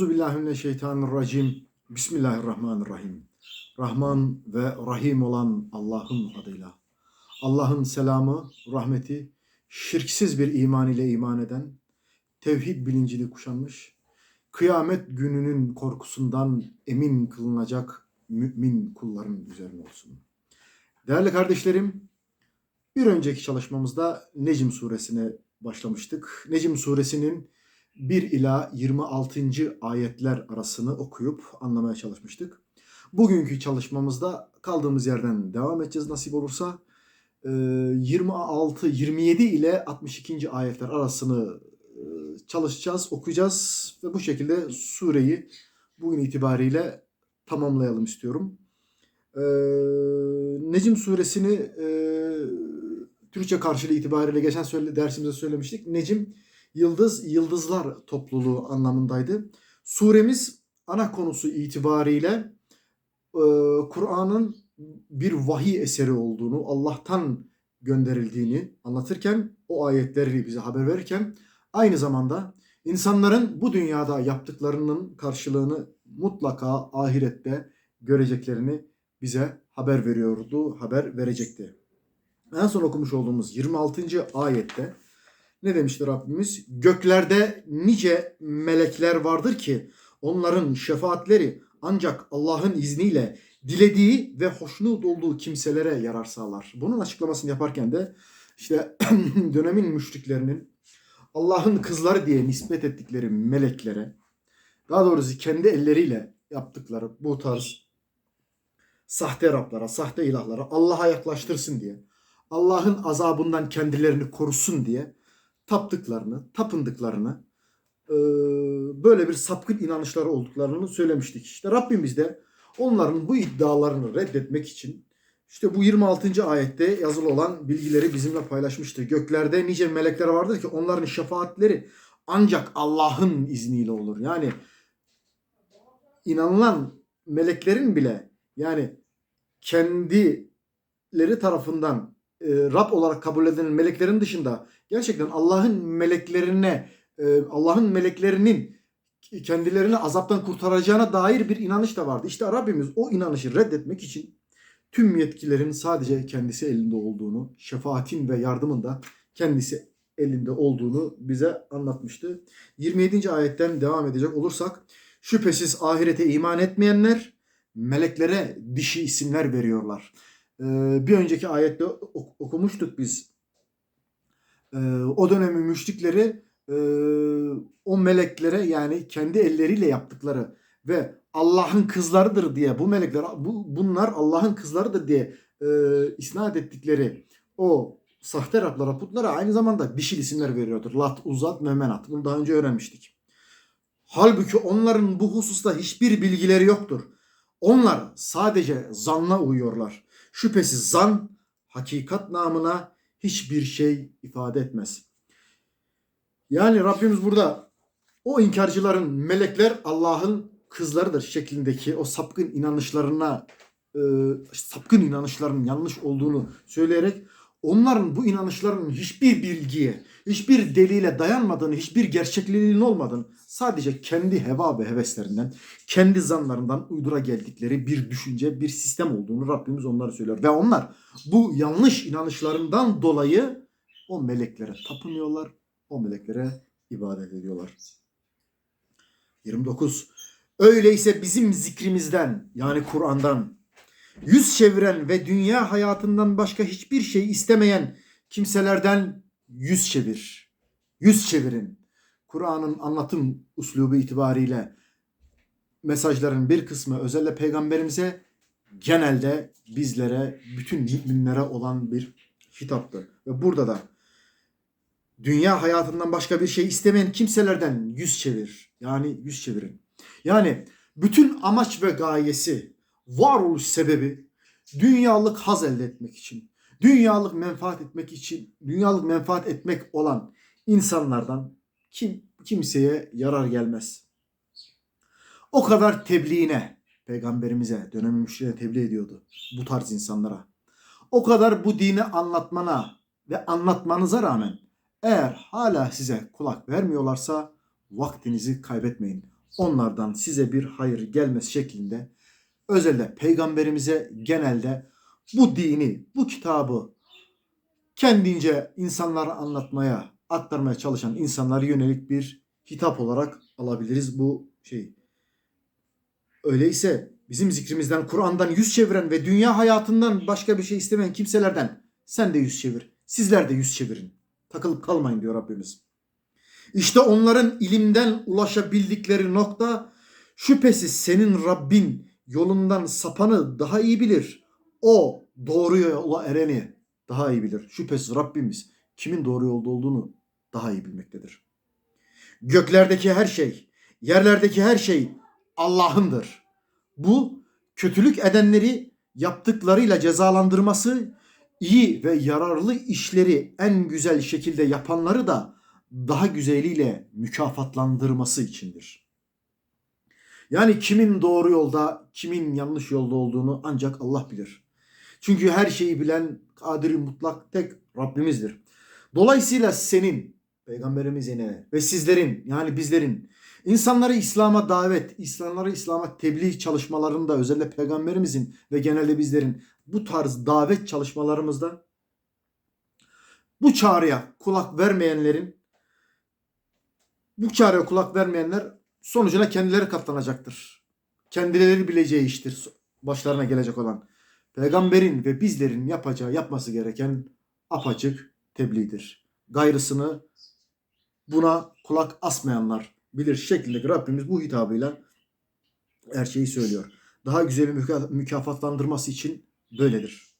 Euzu billahi mineşşeytanirracim. Bismillahirrahmanirrahim. Rahman ve Rahim olan Allah'ın adıyla. Allah'ın selamı, rahmeti, şirksiz bir iman ile iman eden, tevhid bilincini kuşanmış, kıyamet gününün korkusundan emin kılınacak mümin kulların üzerine olsun. Değerli kardeşlerim, bir önceki çalışmamızda Necm suresine başlamıştık. Necm suresinin 1 ila 26. ayetler arasını okuyup anlamaya çalışmıştık. Bugünkü çalışmamızda kaldığımız yerden devam edeceğiz nasip olursa. Ee, 26, 27 ile 62. ayetler arasını e, çalışacağız, okuyacağız ve bu şekilde sureyi bugün itibariyle tamamlayalım istiyorum. Ee, Necm suresini e, Türkçe karşılığı itibariyle geçen dersimizde söylemiştik. Necm yıldız, yıldızlar topluluğu anlamındaydı. Suremiz ana konusu itibariyle e, Kur'an'ın bir vahiy eseri olduğunu, Allah'tan gönderildiğini anlatırken, o ayetleri bize haber verirken aynı zamanda insanların bu dünyada yaptıklarının karşılığını mutlaka ahirette göreceklerini bize haber veriyordu, haber verecekti. En son okumuş olduğumuz 26. ayette ne demiştir Rabbimiz? Göklerde nice melekler vardır ki onların şefaatleri ancak Allah'ın izniyle dilediği ve hoşnut olduğu kimselere yarar sağlar. Bunun açıklamasını yaparken de işte dönemin müşriklerinin Allah'ın kızları diye nispet ettikleri meleklere daha doğrusu kendi elleriyle yaptıkları bu tarz sahte Rablara, sahte ilahlara Allah'a yaklaştırsın diye, Allah'ın azabından kendilerini korusun diye taptıklarını, tapındıklarını, e, böyle bir sapkın inanışları olduklarını söylemiştik. İşte Rabbimiz de onların bu iddialarını reddetmek için işte bu 26. ayette yazılı olan bilgileri bizimle paylaşmıştır. Göklerde nice melekler vardır ki onların şefaatleri ancak Allah'ın izniyle olur. Yani inanılan meleklerin bile yani kendileri tarafından e, Rab olarak kabul edilen meleklerin dışında gerçekten Allah'ın meleklerine e, Allah'ın meleklerinin kendilerini azaptan kurtaracağına dair bir inanış da vardı. İşte Rabbimiz o inanışı reddetmek için tüm yetkilerin sadece kendisi elinde olduğunu, şefaatin ve yardımın da kendisi elinde olduğunu bize anlatmıştı. 27. ayetten devam edecek olursak şüphesiz ahirete iman etmeyenler meleklere dişi isimler veriyorlar. Ee, bir önceki ayette okumuştuk biz. Ee, o dönemin müşrikleri e, o meleklere yani kendi elleriyle yaptıkları ve Allah'ın kızlarıdır diye bu melekler bu bunlar Allah'ın kızlarıdır diye e, isnat ettikleri o sahte Rablara, putlara aynı zamanda dişil isimler veriyordur. Lat, Uzat, Memenat. Bunu daha önce öğrenmiştik. Halbuki onların bu hususta hiçbir bilgileri yoktur. Onlar sadece zanla uyuyorlar. Şüphesiz zan hakikat namına hiçbir şey ifade etmez. Yani Rabbimiz burada o inkarcıların melekler Allah'ın kızlarıdır şeklindeki o sapkın inanışlarına e, sapkın inanışların yanlış olduğunu söyleyerek onların bu inanışlarının hiçbir bilgiye, hiçbir delile dayanmadığını, hiçbir gerçekliğinin olmadığını, sadece kendi heva ve heveslerinden, kendi zanlarından uydura geldikleri bir düşünce, bir sistem olduğunu Rabbimiz onlara söylüyor. Ve onlar bu yanlış inanışlarından dolayı o meleklere tapınıyorlar, o meleklere ibadet ediyorlar. 29. Öyleyse bizim zikrimizden yani Kur'an'dan yüz çeviren ve dünya hayatından başka hiçbir şey istemeyen kimselerden yüz çevir. Yüz çevirin. Kur'an'ın anlatım uslubu itibariyle mesajların bir kısmı özellikle peygamberimize genelde bizlere, bütün müminlere olan bir hitaptı. Ve burada da dünya hayatından başka bir şey istemeyen kimselerden yüz çevir. Yani yüz çevirin. Yani bütün amaç ve gayesi, varoluş sebebi dünyalık haz elde etmek için, dünyalık menfaat etmek için, dünyalık menfaat etmek olan insanlardan kim kimseye yarar gelmez. O kadar tebliğine, peygamberimize, dönemin müşriğine tebliğ ediyordu bu tarz insanlara. O kadar bu dini anlatmana ve anlatmanıza rağmen eğer hala size kulak vermiyorlarsa vaktinizi kaybetmeyin. onlardan size bir hayır gelmez şeklinde özellikle peygamberimize genelde bu dini, bu kitabı kendince insanlara anlatmaya, aktarmaya çalışan insanlara yönelik bir hitap olarak alabiliriz bu şeyi. Öyleyse bizim zikrimizden, Kur'an'dan yüz çeviren ve dünya hayatından başka bir şey istemeyen kimselerden sen de yüz çevir. Sizler de yüz çevirin. Takılıp kalmayın diyor Rabbimiz. İşte onların ilimden ulaşabildikleri nokta şüphesiz senin Rabbin yolundan sapanı daha iyi bilir. O doğru yola ereni daha iyi bilir. Şüphesiz Rabbimiz kimin doğru yolda olduğunu daha iyi bilmektedir. Göklerdeki her şey, yerlerdeki her şey Allah'ındır. Bu kötülük edenleri yaptıklarıyla cezalandırması, iyi ve yararlı işleri en güzel şekilde yapanları da daha güzeliyle mükafatlandırması içindir. Yani kimin doğru yolda, kimin yanlış yolda olduğunu ancak Allah bilir. Çünkü her şeyi bilen kadiri mutlak tek Rabbimizdir. Dolayısıyla senin, Peygamberimiz yine ve sizlerin yani bizlerin insanları İslam'a davet, insanları İslam'a tebliğ çalışmalarında özellikle Peygamberimizin ve genelde bizlerin bu tarz davet çalışmalarımızda bu çağrıya kulak vermeyenlerin bu çağrıya kulak vermeyenler sonucuna kendileri katlanacaktır. Kendileri bileceği iştir başlarına gelecek olan. Peygamberin ve bizlerin yapacağı, yapması gereken apaçık tebliğdir. Gayrısını buna kulak asmayanlar bilir şeklindeki Rabbimiz bu hitabıyla her şeyi söylüyor. Daha güzel mükafatlandırması için böyledir.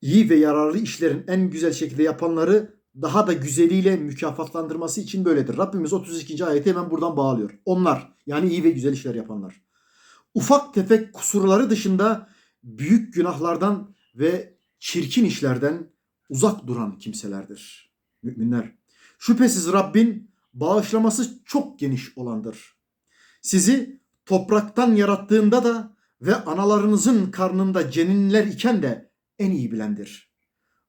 İyi ve yararlı işlerin en güzel şekilde yapanları daha da güzeliyle mükafatlandırması için böyledir. Rabbimiz 32. ayeti hemen buradan bağlıyor. Onlar yani iyi ve güzel işler yapanlar. Ufak tefek kusurları dışında büyük günahlardan ve çirkin işlerden uzak duran kimselerdir. Müminler. Şüphesiz Rabbin bağışlaması çok geniş olandır. Sizi topraktan yarattığında da ve analarınızın karnında ceninler iken de en iyi bilendir.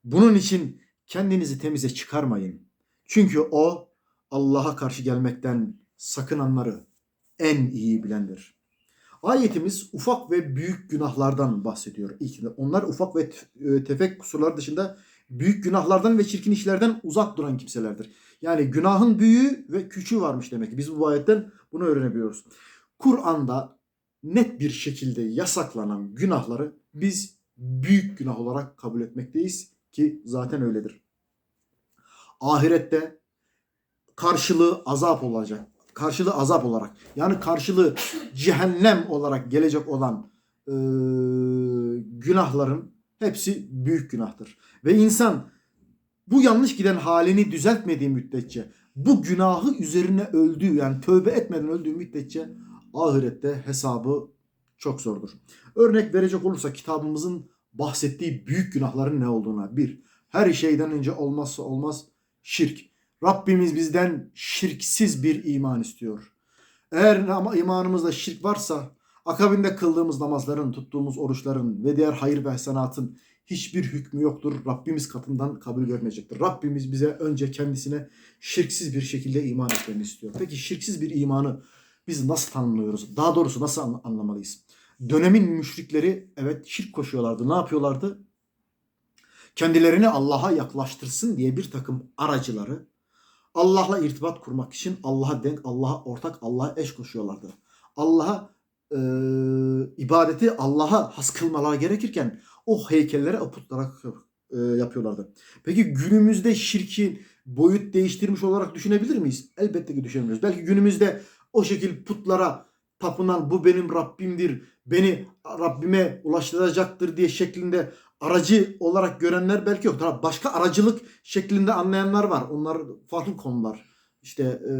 Bunun için kendinizi temize çıkarmayın. Çünkü o Allah'a karşı gelmekten sakınanları en iyi bilendir. Ayetimiz ufak ve büyük günahlardan bahsediyor. Onlar ufak ve e, tefek kusurlar dışında büyük günahlardan ve çirkin işlerden uzak duran kimselerdir. Yani günahın büyüğü ve küçüğü varmış demek ki. Biz bu ayetten bunu öğrenebiliyoruz. Kur'an'da net bir şekilde yasaklanan günahları biz büyük günah olarak kabul etmekteyiz ki zaten öyledir. Ahirette karşılığı azap olacak. Karşılığı azap olarak yani karşılığı cehennem olarak gelecek olan e, günahların hepsi büyük günahtır. Ve insan bu yanlış giden halini düzeltmediği müddetçe bu günahı üzerine öldüğü yani tövbe etmeden öldüğü müddetçe ahirette hesabı çok zordur. Örnek verecek olursa kitabımızın bahsettiği büyük günahların ne olduğuna. Bir, her şeyden önce olmazsa olmaz şirk. Rabbimiz bizden şirksiz bir iman istiyor. Eğer imanımızda şirk varsa akabinde kıldığımız namazların, tuttuğumuz oruçların ve diğer hayır ve hasenatın hiçbir hükmü yoktur. Rabbimiz katından kabul görmeyecektir. Rabbimiz bize önce kendisine şirksiz bir şekilde iman etmeni istiyor. Peki şirksiz bir imanı biz nasıl tanımlıyoruz? Daha doğrusu nasıl anlamalıyız? Dönemin müşrikleri evet şirk koşuyorlardı. Ne yapıyorlardı? Kendilerini Allah'a yaklaştırsın diye bir takım aracıları Allah'la irtibat kurmak için Allah'a denk, Allah'a ortak, Allah'a eş koşuyorlardı. Allah'a e, ibadeti Allah'a has kılmalar gerekirken o heykellere, o e, yapıyorlardı. Peki günümüzde şirki boyut değiştirmiş olarak düşünebilir miyiz? Elbette ki düşünemiyoruz. Belki günümüzde o şekil putlara tapınan bu benim Rabbimdir, beni Rabbime ulaştıracaktır diye şeklinde aracı olarak görenler belki yok. Tabii başka aracılık şeklinde anlayanlar var. Onlar farklı konular. İşte e,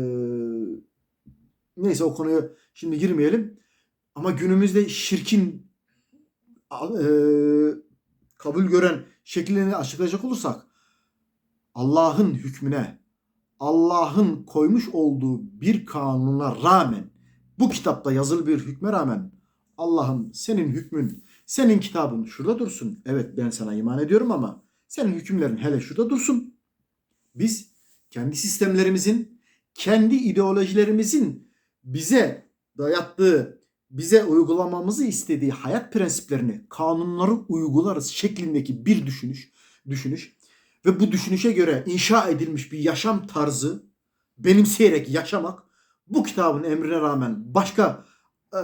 neyse o konuya şimdi girmeyelim. Ama günümüzde şirkin e, kabul gören şeklini açıklayacak olursak Allah'ın hükmüne, Allah'ın koymuş olduğu bir kanuna rağmen bu kitapta yazılı bir hükme rağmen Allah'ım senin hükmün, senin kitabın şurada dursun. Evet ben sana iman ediyorum ama senin hükümlerin hele şurada dursun. Biz kendi sistemlerimizin, kendi ideolojilerimizin bize dayattığı, bize uygulamamızı istediği hayat prensiplerini, kanunları uygularız şeklindeki bir düşünüş, düşünüş ve bu düşünüşe göre inşa edilmiş bir yaşam tarzı benimseyerek yaşamak bu kitabın emrine rağmen başka e,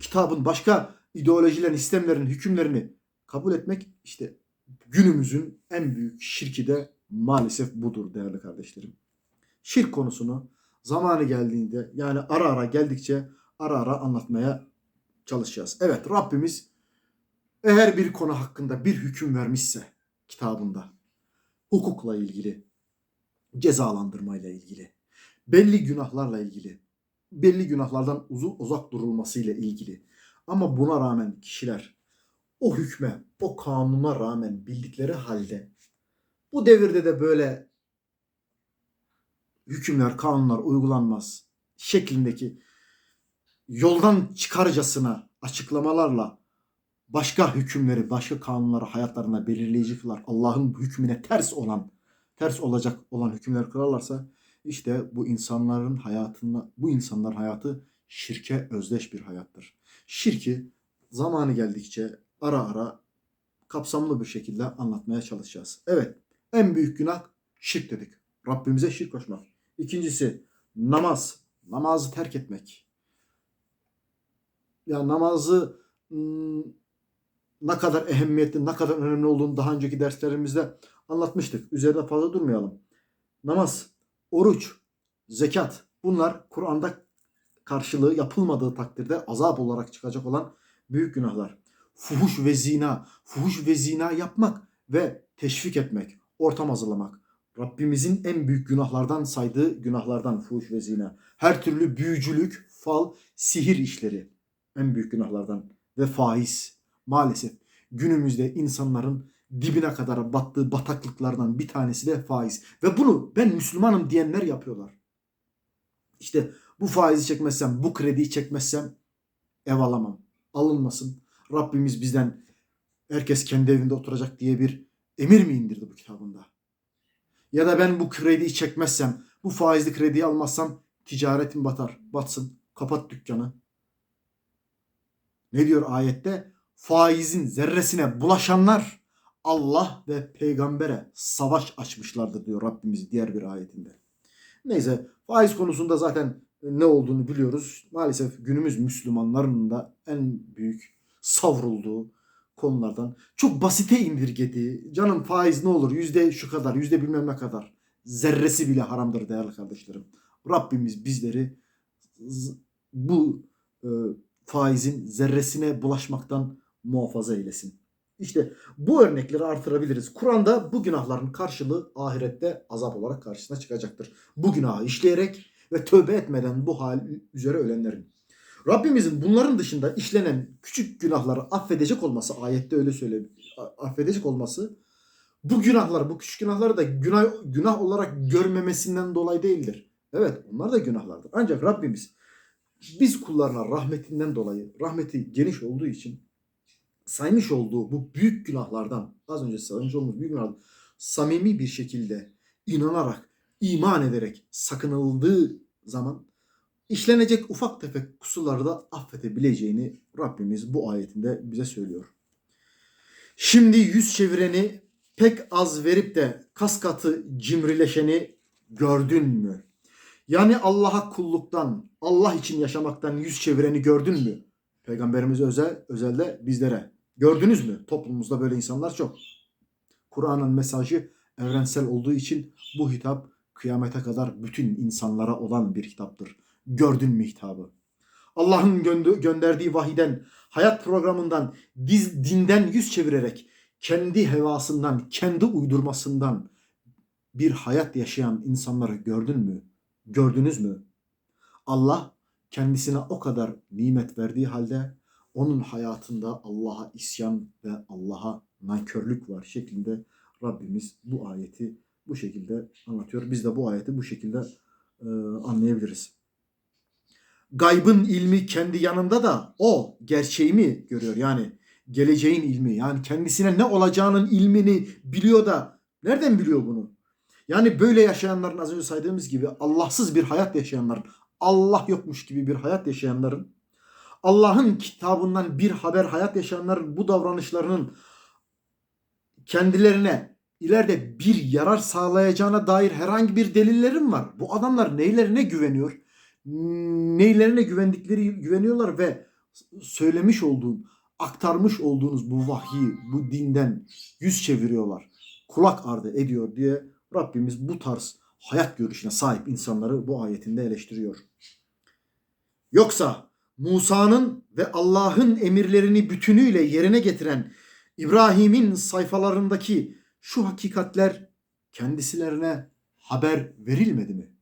kitabın başka ideolojilerin, sistemlerin hükümlerini kabul etmek işte günümüzün en büyük şirki de maalesef budur değerli kardeşlerim. Şirk konusunu zamanı geldiğinde yani ara ara geldikçe ara ara anlatmaya çalışacağız. Evet Rabbimiz eğer bir konu hakkında bir hüküm vermişse kitabında hukukla ilgili, cezalandırmayla ilgili, belli günahlarla ilgili, belli günahlardan uzu, uzak durulmasıyla ilgili. Ama buna rağmen kişiler o hükme, o kanuna rağmen bildikleri halde bu devirde de böyle hükümler, kanunlar uygulanmaz şeklindeki yoldan çıkarcasına açıklamalarla başka hükümleri, başka kanunları hayatlarına belirleyici. Allah'ın hükmüne ters olan, ters olacak olan hükümler kırarlarsa işte bu insanların hayatında, bu insanların hayatı şirke özdeş bir hayattır. Şirki zamanı geldikçe ara ara kapsamlı bir şekilde anlatmaya çalışacağız. Evet, en büyük günah şirk dedik. Rabbimize şirk koşmak. İkincisi namaz. Namazı terk etmek. Ya namazı ım, ne kadar ehemmiyetli, ne kadar önemli olduğunu daha önceki derslerimizde anlatmıştık. Üzerine fazla durmayalım. Namaz, oruç, zekat bunlar Kur'an'da karşılığı yapılmadığı takdirde azap olarak çıkacak olan büyük günahlar. Fuhuş ve zina, fuhuş ve zina yapmak ve teşvik etmek, ortam hazırlamak. Rabbimizin en büyük günahlardan saydığı günahlardan fuhuş ve zina. Her türlü büyücülük, fal, sihir işleri en büyük günahlardan ve faiz. Maalesef günümüzde insanların dibine kadar battığı bataklıklardan bir tanesi de faiz. Ve bunu ben Müslümanım diyenler yapıyorlar. İşte bu faizi çekmezsem, bu krediyi çekmezsem ev alamam. Alınmasın. Rabbimiz bizden herkes kendi evinde oturacak diye bir emir mi indirdi bu kitabında? Ya da ben bu krediyi çekmezsem, bu faizli krediyi almazsam ticaretim batar. Batsın. Kapat dükkanı. Ne diyor ayette? Faizin zerresine bulaşanlar Allah ve peygambere savaş açmışlardır diyor Rabbimiz diğer bir ayetinde. Neyse faiz konusunda zaten ne olduğunu biliyoruz. Maalesef günümüz Müslümanların da en büyük savrulduğu konulardan. Çok basite indirgediği, canım faiz ne olur yüzde şu kadar, yüzde bilmem ne kadar. Zerresi bile haramdır değerli kardeşlerim. Rabbimiz bizleri bu e, faizin zerresine bulaşmaktan muhafaza eylesin. İşte bu örnekleri artırabiliriz. Kur'an'da bu günahların karşılığı ahirette azap olarak karşısına çıkacaktır. Bu günahı işleyerek ve tövbe etmeden bu hal üzere ölenlerin. Rabbimizin bunların dışında işlenen küçük günahları affedecek olması ayette öyle söyle affedecek olması bu günahlar bu küçük günahları da günah günah olarak görmemesinden dolayı değildir. Evet onlar da günahlardır. Ancak Rabbimiz biz kullarına rahmetinden dolayı rahmeti geniş olduğu için saymış olduğu bu büyük günahlardan az önce saymış olduğumuz büyük günahlardan samimi bir şekilde inanarak, iman ederek sakınıldığı zaman işlenecek ufak tefek kusurları da affedebileceğini Rabbimiz bu ayetinde bize söylüyor. Şimdi yüz çevireni pek az verip de kas katı cimrileşeni gördün mü? Yani Allah'a kulluktan, Allah için yaşamaktan yüz çevireni gördün mü? Peygamberimiz özel, özelde bizlere. Gördünüz mü? Toplumumuzda böyle insanlar çok. Kur'an'ın mesajı evrensel olduğu için bu hitap kıyamete kadar bütün insanlara olan bir hitaptır. Gördün mü hitabı? Allah'ın gö- gönderdiği vahiden, hayat programından, diz, dinden yüz çevirerek kendi hevasından, kendi uydurmasından bir hayat yaşayan insanları gördün mü? Gördünüz mü? Allah kendisine o kadar nimet verdiği halde onun hayatında Allah'a isyan ve Allah'a nankörlük var şeklinde Rabbimiz bu ayeti bu şekilde anlatıyor. Biz de bu ayeti bu şekilde e, anlayabiliriz. Gaybın ilmi kendi yanında da o gerçeği mi görüyor? Yani geleceğin ilmi yani kendisine ne olacağının ilmini biliyor da nereden biliyor bunu? Yani böyle yaşayanların az önce saydığımız gibi Allahsız bir hayat yaşayanların, Allah yokmuş gibi bir hayat yaşayanların, Allah'ın kitabından bir haber hayat yaşayanların bu davranışlarının kendilerine ileride bir yarar sağlayacağına dair herhangi bir delillerim var. Bu adamlar neylerine güveniyor? Neylerine güvendikleri güveniyorlar ve söylemiş olduğun, aktarmış olduğunuz bu vahyi, bu dinden yüz çeviriyorlar. Kulak ardı ediyor diye Rabbimiz bu tarz hayat görüşüne sahip insanları bu ayetinde eleştiriyor. Yoksa Musa'nın ve Allah'ın emirlerini bütünüyle yerine getiren İbrahim'in sayfalarındaki şu hakikatler kendisilerine haber verilmedi mi?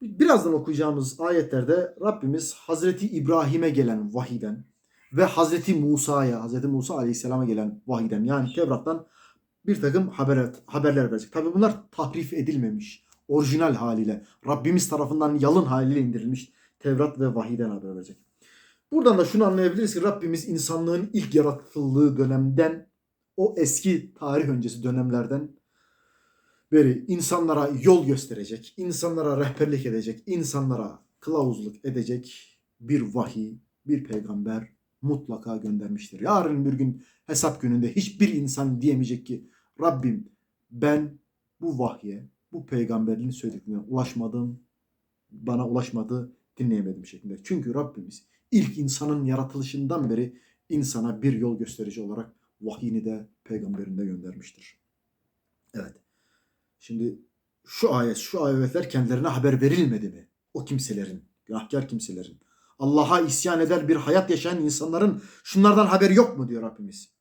Birazdan okuyacağımız ayetlerde Rabbimiz Hazreti İbrahim'e gelen vahiden ve Hazreti Musa'ya, Hazreti Musa Aleyhisselam'a gelen vahiden yani Tevrat'tan bir takım haber, haberler verecek. Tabi bunlar tahrif edilmemiş. Orijinal haliyle Rabbimiz tarafından yalın haliyle indirilmiş Tevrat ve vahiden haber verecek. Buradan da şunu anlayabiliriz ki Rabbimiz insanlığın ilk yaratıldığı dönemden o eski tarih öncesi dönemlerden beri insanlara yol gösterecek, insanlara rehberlik edecek, insanlara kılavuzluk edecek bir vahiy, bir peygamber mutlaka göndermiştir. Yarın bir gün hesap gününde hiçbir insan diyemeyecek ki Rabbim ben bu vahye, bu peygamberin söylediklerine ulaşmadım, bana ulaşmadı, dinleyemedim şeklinde. Çünkü Rabbimiz ilk insanın yaratılışından beri insana bir yol gösterici olarak vahyini de peygamberinde göndermiştir. Evet. Şimdi şu ayet, şu ayetler kendilerine haber verilmedi mi? O kimselerin, günahkar kimselerin. Allah'a isyan eder bir hayat yaşayan insanların şunlardan haberi yok mu diyor Rabbimiz.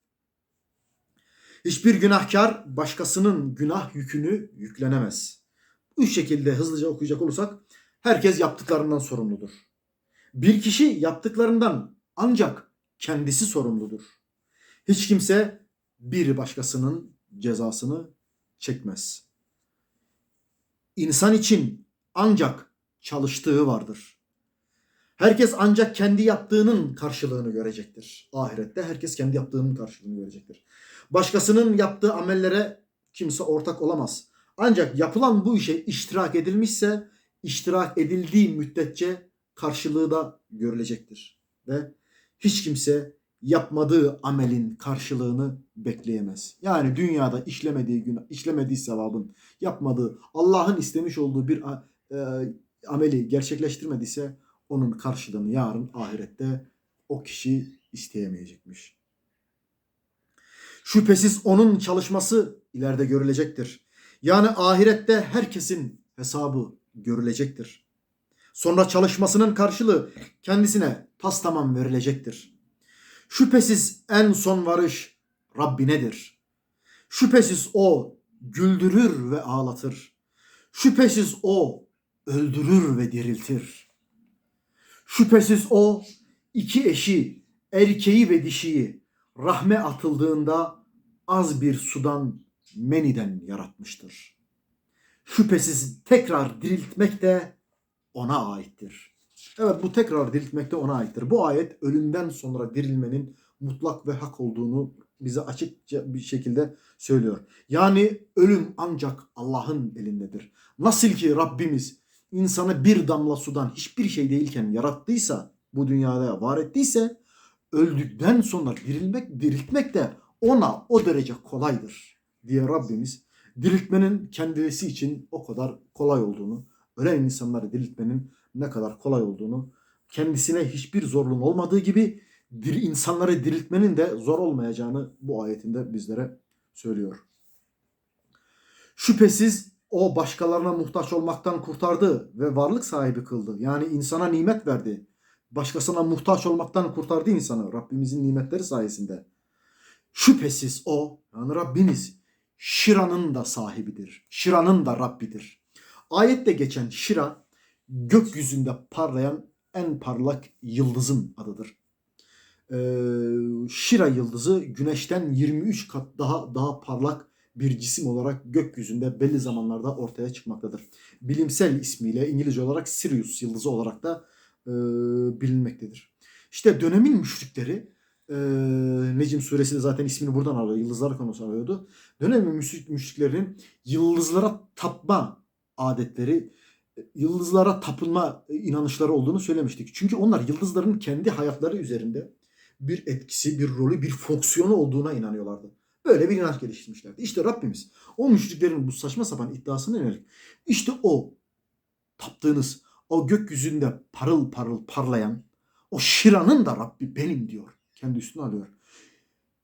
Hiçbir günahkar başkasının günah yükünü yüklenemez. Bu şekilde hızlıca okuyacak olursak herkes yaptıklarından sorumludur. Bir kişi yaptıklarından ancak kendisi sorumludur. Hiç kimse bir başkasının cezasını çekmez. İnsan için ancak çalıştığı vardır. Herkes ancak kendi yaptığının karşılığını görecektir. Ahirette herkes kendi yaptığının karşılığını görecektir. Başkasının yaptığı amellere kimse ortak olamaz. Ancak yapılan bu işe iştirak edilmişse iştirak edildiği müddetçe karşılığı da görülecektir. Ve hiç kimse yapmadığı amelin karşılığını bekleyemez. Yani dünyada işlemediği gün işlemediği sevabın yapmadığı Allah'ın istemiş olduğu bir e, ameli gerçekleştirmediyse onun karşılığını yarın ahirette o kişi isteyemeyecekmiş. Şüphesiz onun çalışması ileride görülecektir. Yani ahirette herkesin hesabı görülecektir. Sonra çalışmasının karşılığı kendisine tas tamam verilecektir. Şüphesiz en son varış Rabbinedir. Şüphesiz o güldürür ve ağlatır. Şüphesiz o öldürür ve diriltir. Şüphesiz o iki eşi, erkeği ve dişiyi rahme atıldığında az bir sudan meniden yaratmıştır. Şüphesiz tekrar diriltmek de ona aittir. Evet bu tekrar diriltmek de ona aittir. Bu ayet ölümden sonra dirilmenin mutlak ve hak olduğunu bize açıkça bir şekilde söylüyor. Yani ölüm ancak Allah'ın elindedir. Nasıl ki Rabbimiz insanı bir damla sudan hiçbir şey değilken yarattıysa, bu dünyada var ettiyse, öldükten sonra dirilmek, diriltmek de ona o derece kolaydır diye Rabbimiz diriltmenin kendisi için o kadar kolay olduğunu, ölen insanları diriltmenin ne kadar kolay olduğunu, kendisine hiçbir zorluğun olmadığı gibi insanları diriltmenin de zor olmayacağını bu ayetinde bizlere söylüyor. Şüphesiz o başkalarına muhtaç olmaktan kurtardı ve varlık sahibi kıldı. Yani insana nimet verdi. Başkasına muhtaç olmaktan kurtardı insanı Rabbimizin nimetleri sayesinde. Şüphesiz o yani Rabbimiz Şira'nın da sahibidir. Şira'nın da Rabbidir. Ayette geçen Şira gökyüzünde parlayan en parlak yıldızın adıdır. Ee, Şira yıldızı güneşten 23 kat daha daha parlak bir cisim olarak gökyüzünde belli zamanlarda ortaya çıkmaktadır. Bilimsel ismiyle İngilizce olarak Sirius yıldızı olarak da e, bilinmektedir. İşte dönemin müşrikleri e, Necim suresi de zaten ismini buradan alıyor. Yıldızlar konusu alıyordu. Dönemin müşrik, müşriklerinin yıldızlara tapma adetleri, yıldızlara tapınma inanışları olduğunu söylemiştik. Çünkü onlar yıldızların kendi hayatları üzerinde bir etkisi, bir rolü, bir fonksiyonu olduğuna inanıyorlardı. Böyle bir inanç geliştirmişlerdi. İşte Rabbimiz o müşriklerin bu saçma sapan iddiasına yönelik işte o taptığınız o gökyüzünde parıl parıl parlayan o Şira'nın da Rabbi benim diyor. Kendi üstüne alıyor.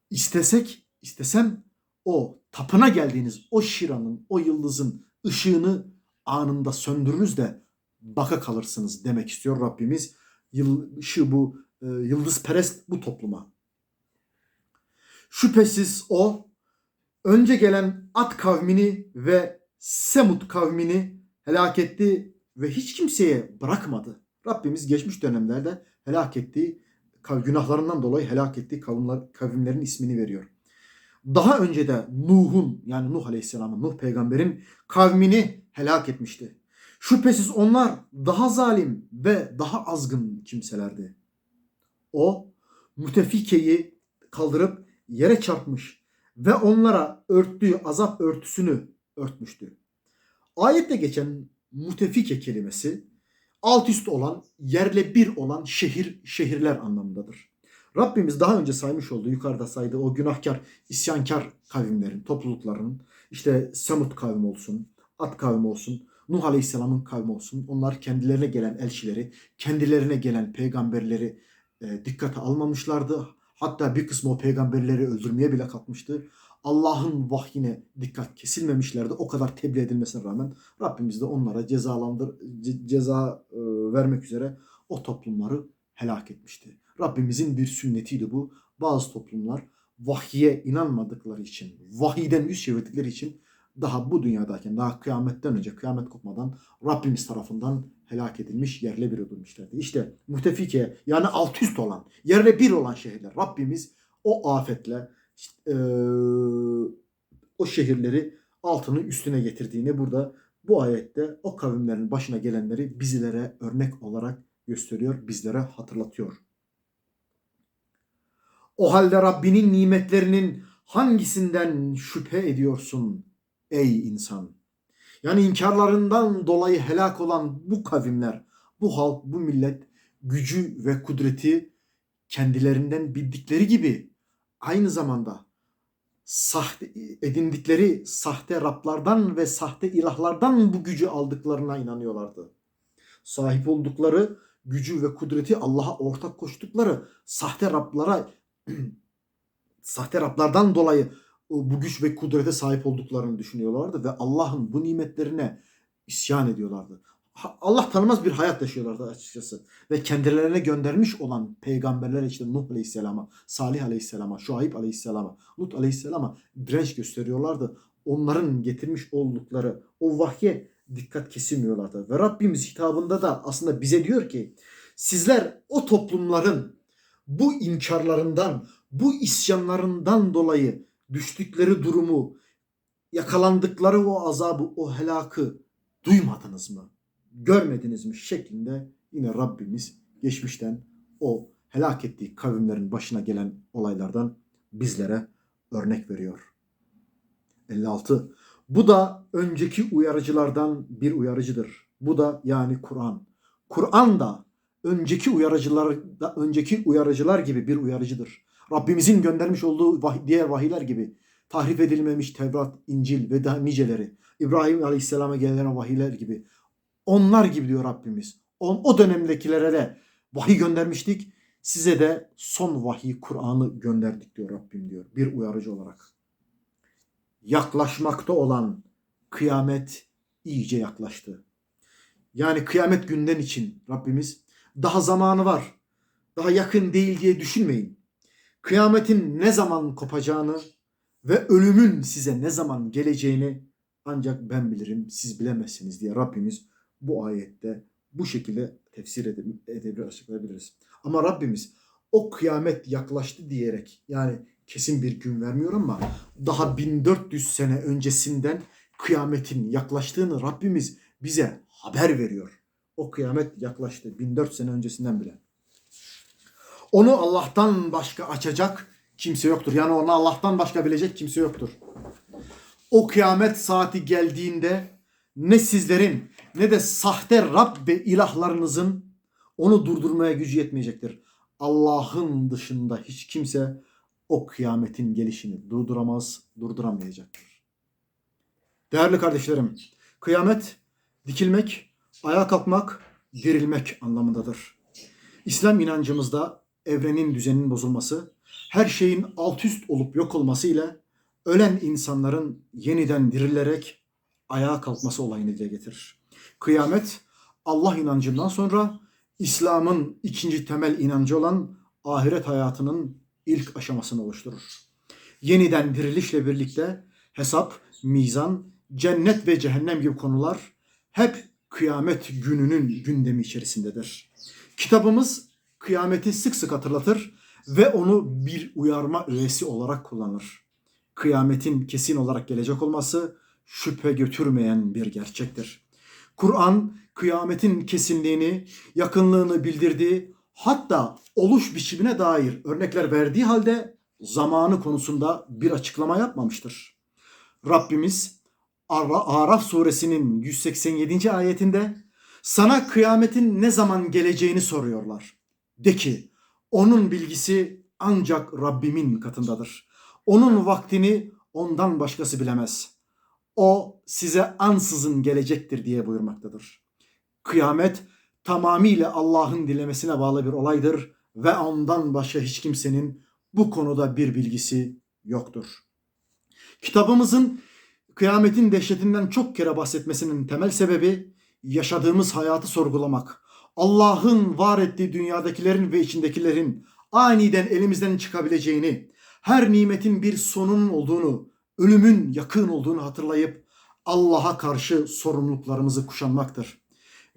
İstesek, istesem o tapına geldiğiniz o Şira'nın, o yıldızın ışığını anında söndürürüz de baka kalırsınız demek istiyor Rabbimiz. Yıl, ışığı bu e, yıldız perest bu topluma. Şüphesiz o önce gelen At kavmini ve Semut kavmini helak etti ve hiç kimseye bırakmadı. Rabbimiz geçmiş dönemlerde helak ettiği günahlarından dolayı helak ettiği kavimler, kavimlerin ismini veriyor. Daha önce de Nuh'un yani Nuh Aleyhisselam'ın, Nuh peygamberin kavmini helak etmişti. Şüphesiz onlar daha zalim ve daha azgın kimselerdi. O mütefikeyi kaldırıp yere çarpmış ve onlara örttüğü azap örtüsünü örtmüştü. Ayette geçen mutefike kelimesi alt üst olan, yerle bir olan şehir, şehirler anlamındadır. Rabbimiz daha önce saymış olduğu, yukarıda saydığı o günahkar, isyankar kavimlerin, toplulukların, işte Semut kavmi olsun, At kavmi olsun, Nuh Aleyhisselam'ın kavmi olsun, onlar kendilerine gelen elçileri, kendilerine gelen peygamberleri e, dikkate almamışlardı. Hatta bir kısmı o peygamberleri öldürmeye bile kalkmıştı. Allah'ın vahyine dikkat kesilmemişlerdi. O kadar tebliğ edilmesine rağmen Rabbimiz de onlara cezalandır ce- ceza e, vermek üzere o toplumları helak etmişti. Rabbimizin bir sünnetiydi bu. Bazı toplumlar vahye inanmadıkları için, vahiyden yüz çevirdikleri için daha bu dünyadayken, daha kıyametten önce, kıyamet kopmadan Rabbimiz tarafından helak edilmiş, yerle bir edilmişlerdi. İşte mütefike yani alt üst olan, yerle bir olan şehirler. Rabbimiz o afetle eee, o şehirleri altının üstüne getirdiğini burada bu ayette o kavimlerin başına gelenleri bizlere örnek olarak gösteriyor, bizlere hatırlatıyor. O halde Rabbinin nimetlerinin hangisinden şüphe ediyorsun ey insan? Yani inkarlarından dolayı helak olan bu kavimler, bu halk, bu millet gücü ve kudreti kendilerinden bildikleri gibi aynı zamanda sahte edindikleri sahte Rablardan ve sahte ilahlardan bu gücü aldıklarına inanıyorlardı. Sahip oldukları gücü ve kudreti Allah'a ortak koştukları sahte Rablara sahte Rablardan dolayı bu güç ve kudrete sahip olduklarını düşünüyorlardı ve Allah'ın bu nimetlerine isyan ediyorlardı. Allah tanımaz bir hayat yaşıyorlardı açıkçası. Ve kendilerine göndermiş olan peygamberler işte Nuh Aleyhisselam'a, Salih Aleyhisselam'a, Şuayb Aleyhisselam'a, Lut Aleyhisselam'a direnç gösteriyorlardı. Onların getirmiş oldukları o vahye dikkat kesilmiyorlardı. Ve Rabbimiz hitabında da aslında bize diyor ki sizler o toplumların bu inkarlarından, bu isyanlarından dolayı düştükleri durumu, yakalandıkları o azabı, o helakı duymadınız mı? Görmediniz mi? şeklinde yine Rabbimiz geçmişten o helak ettiği kavimlerin başına gelen olaylardan bizlere örnek veriyor. 56. Bu da önceki uyarıcılardan bir uyarıcıdır. Bu da yani Kur'an. Kur'an da önceki uyarıcılar da önceki uyarıcılar gibi bir uyarıcıdır. Rabbimizin göndermiş olduğu vahiy, diğer vahiyler gibi tahrif edilmemiş Tevrat, İncil ve daha niceleri, İbrahim Aleyhisselam'a gelen vahiyler gibi onlar gibi diyor Rabbimiz. On, o dönemdekilere de vahiy göndermiştik. Size de son vahiy Kur'an'ı gönderdik diyor Rabbim diyor. Bir uyarıcı olarak. Yaklaşmakta olan kıyamet iyice yaklaştı. Yani kıyamet günden için Rabbimiz daha zamanı var. Daha yakın değil diye düşünmeyin. Kıyametin ne zaman kopacağını ve ölümün size ne zaman geleceğini ancak ben bilirim, siz bilemezsiniz diye Rabbimiz bu ayette bu şekilde tefsir edebilir, açıklayabiliriz. Ama Rabbimiz o kıyamet yaklaştı diyerek yani kesin bir gün vermiyor ama daha 1400 sene öncesinden kıyametin yaklaştığını Rabbimiz bize haber veriyor. O kıyamet yaklaştı 1400 sene öncesinden bile. Onu Allah'tan başka açacak kimse yoktur. Yani onu Allah'tan başka bilecek kimse yoktur. O kıyamet saati geldiğinde ne sizlerin ne de sahte Rab ve ilahlarınızın onu durdurmaya gücü yetmeyecektir. Allah'ın dışında hiç kimse o kıyametin gelişini durduramaz, durduramayacaktır. Değerli kardeşlerim, kıyamet dikilmek, ayağa kalkmak, dirilmek anlamındadır. İslam inancımızda evrenin düzeninin bozulması, her şeyin alt üst olup yok olması ile ölen insanların yeniden dirilerek ayağa kalkması olayını dile getirir. Kıyamet Allah inancından sonra İslam'ın ikinci temel inancı olan ahiret hayatının ilk aşamasını oluşturur. Yeniden dirilişle birlikte hesap, mizan, cennet ve cehennem gibi konular hep kıyamet gününün gündemi içerisindedir. Kitabımız kıyameti sık sık hatırlatır ve onu bir uyarma öğesi olarak kullanır. Kıyametin kesin olarak gelecek olması şüphe götürmeyen bir gerçektir. Kur'an kıyametin kesinliğini, yakınlığını bildirdiği, hatta oluş biçimine dair örnekler verdiği halde zamanı konusunda bir açıklama yapmamıştır. Rabbimiz Araf suresinin 187. ayetinde sana kıyametin ne zaman geleceğini soruyorlar. De ki onun bilgisi ancak Rabbimin katındadır. Onun vaktini ondan başkası bilemez. O size ansızın gelecektir diye buyurmaktadır. Kıyamet tamamıyla Allah'ın dilemesine bağlı bir olaydır ve ondan başka hiç kimsenin bu konuda bir bilgisi yoktur. Kitabımızın kıyametin dehşetinden çok kere bahsetmesinin temel sebebi yaşadığımız hayatı sorgulamak. Allah'ın var ettiği dünyadakilerin ve içindekilerin aniden elimizden çıkabileceğini, her nimetin bir sonunun olduğunu, ölümün yakın olduğunu hatırlayıp Allah'a karşı sorumluluklarımızı kuşanmaktır.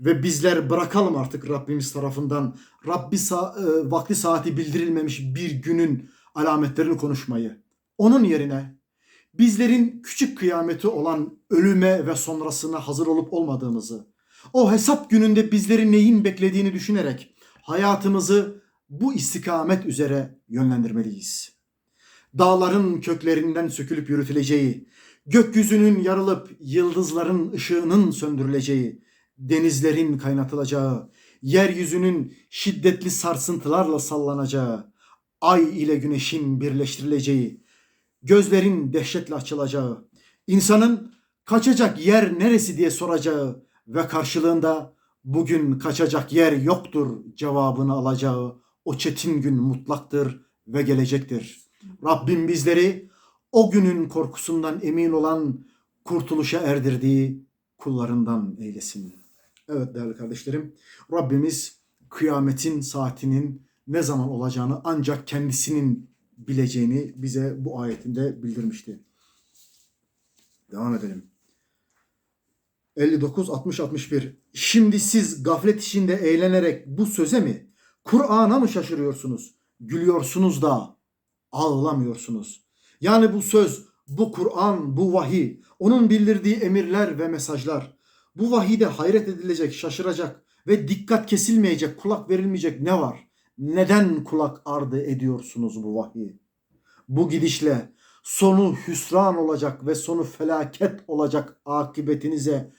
Ve bizler bırakalım artık Rabbimiz tarafından Rabbi sa- e, vakti saati bildirilmemiş bir günün alametlerini konuşmayı. Onun yerine bizlerin küçük kıyameti olan ölüme ve sonrasına hazır olup olmadığımızı, o hesap gününde bizleri neyin beklediğini düşünerek hayatımızı bu istikamet üzere yönlendirmeliyiz. Dağların köklerinden sökülüp yürütüleceği, gökyüzünün yarılıp yıldızların ışığının söndürüleceği, denizlerin kaynatılacağı, yeryüzünün şiddetli sarsıntılarla sallanacağı, ay ile güneşin birleştirileceği, gözlerin dehşetle açılacağı, insanın kaçacak yer neresi diye soracağı ve karşılığında bugün kaçacak yer yoktur cevabını alacağı o çetin gün mutlaktır ve gelecektir. Rabbim bizleri o günün korkusundan emin olan kurtuluşa erdirdiği kullarından eylesin. Evet değerli kardeşlerim, Rabbimiz kıyametin saatinin ne zaman olacağını ancak kendisinin bileceğini bize bu ayetinde bildirmişti. Devam edelim. 59 60 61 Şimdi siz gaflet içinde eğlenerek bu söze mi Kur'an'a mı şaşırıyorsunuz? Gülüyorsunuz da ağlamıyorsunuz. Yani bu söz, bu Kur'an, bu vahiy, onun bildirdiği emirler ve mesajlar. Bu vahide hayret edilecek, şaşıracak ve dikkat kesilmeyecek, kulak verilmeyecek ne var? Neden kulak ardı ediyorsunuz bu vahiy? Bu gidişle sonu hüsran olacak ve sonu felaket olacak akıbetinize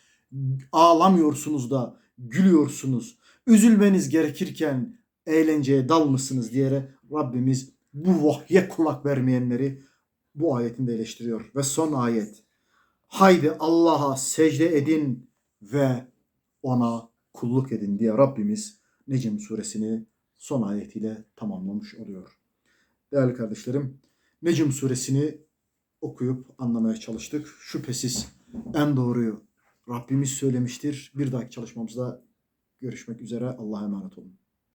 ağlamıyorsunuz da gülüyorsunuz. Üzülmeniz gerekirken eğlenceye dalmışsınız diyerek Rabbimiz bu vahye kulak vermeyenleri bu ayetinde eleştiriyor. Ve son ayet. Haydi Allah'a secde edin ve ona kulluk edin diye Rabbimiz Necm suresini son ayetiyle tamamlamış oluyor. Değerli kardeşlerim, Necm suresini okuyup anlamaya çalıştık. Şüphesiz en doğruyu Rabbimiz söylemiştir. Bir dahaki çalışmamızda görüşmek üzere. Allah'a emanet olun.